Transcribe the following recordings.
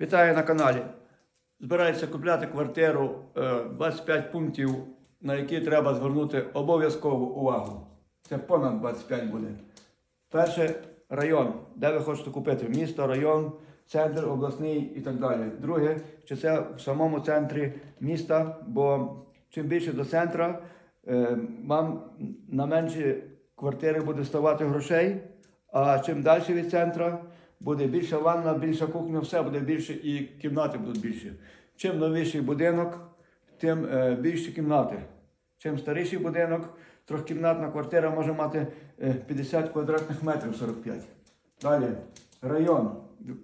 Вітаю на каналі. Збирається купляти квартиру е, 25 пунктів, на які треба звернути обов'язкову увагу. Це понад 25 буде. Перше район, де ви хочете купити. Місто, район, центр, обласний і так далі. Друге, чи це в самому центрі міста, бо чим більше до центра, е, вам на менші квартири буде ставати грошей, а чим далі від центра, буде більша ванна, більша кухня, все буде більше і кімнати будуть більші. Чим новіший будинок, тим е, більші кімнати. Чим старіший будинок, трьохкімнатна квартира може мати е, 50 квадратних метрів 45. Далі район,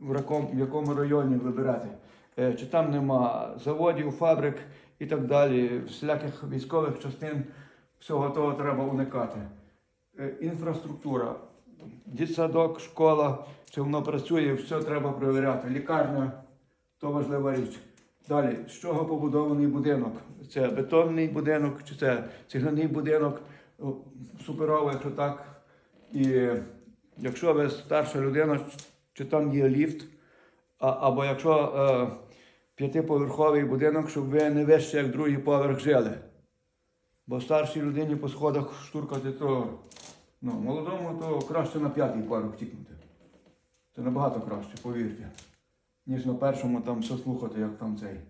в якому районі вибирати. Е, Чи там нема заводів, фабрик і так далі, всіляких військових частин, всього того треба уникати. Е, Інфраструктура, дитсадок, школа, чи воно працює, все треба перевіряти. Лікарня то важлива річ. Далі, з чого побудований будинок? Це бетонний будинок, чи це цегляний будинок, О, суперово, якщо так. І якщо ви старша людина, чи там є ліфт, або якщо е, п'ятиповерховий будинок, щоб ви не вище, як другий поверх жили. Бо старшій людині по сходах штуркати, то ну, молодому, то краще на п'ятий поверх тікнути. Це набагато краще, повірте ніж на першому там все слухати, як там цей.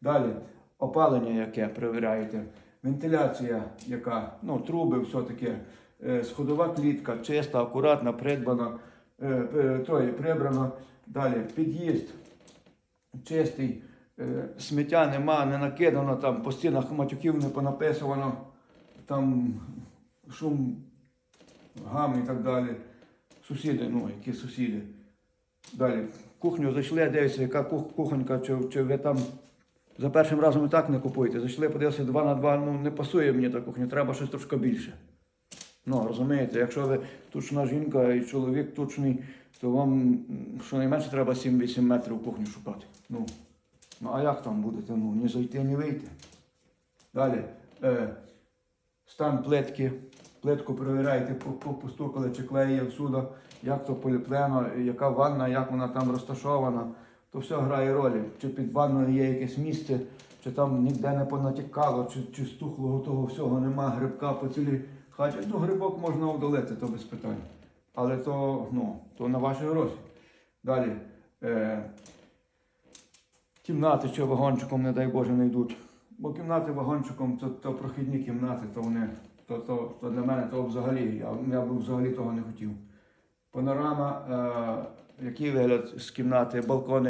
Далі опалення, яке перевіряєте, вентиляція, яка, ну, труби, все таке, е, сходова клітка, чиста, акуратна, придбана, е, е, троє, прибрано. Далі під'їзд чистий, е, сміття нема, не накидано, там по стінах матюків не понаписувано, там шум, гам і так далі. Сусіди, ну, які сусіди. Далі, в кухню зайшли, дивіться, яка кух- кухонька, чи, чи ви там за першим разом і так не купуєте. Зайшли, подивилися 2 на 2, ну не пасує мені та кухня, треба щось трошки більше. Ну, розумієте, якщо ви тучна жінка і чоловік тучний, то вам щонайменше треба 7-8 метрів кухню шукати. Ну, ну а як там будете? Ну, ні зайти, ні вийти. Далі. Е, стан плитки. Плитку по- постукали, чи клеє всюди, як то поліплено, яка ванна, як вона там розташована. То все грає ролі. Чи під ванною є якесь місце, чи там ніде не понатікало, чи, чи стухлого того всього нема, грибка по цілій хаті. Ну, грибок можна удалити, то без питань. Але то, ну, то на ваші гроші. Далі. Е, кімнати, що вагончиком, не дай Боже, не йдуть. Бо кімнати вагончиком то, то прохідні кімнати, то вони, то, то, то для мене то взагалі, я, я б взагалі того не хотів. Панорама, е, який вигляд з кімнати, балкони.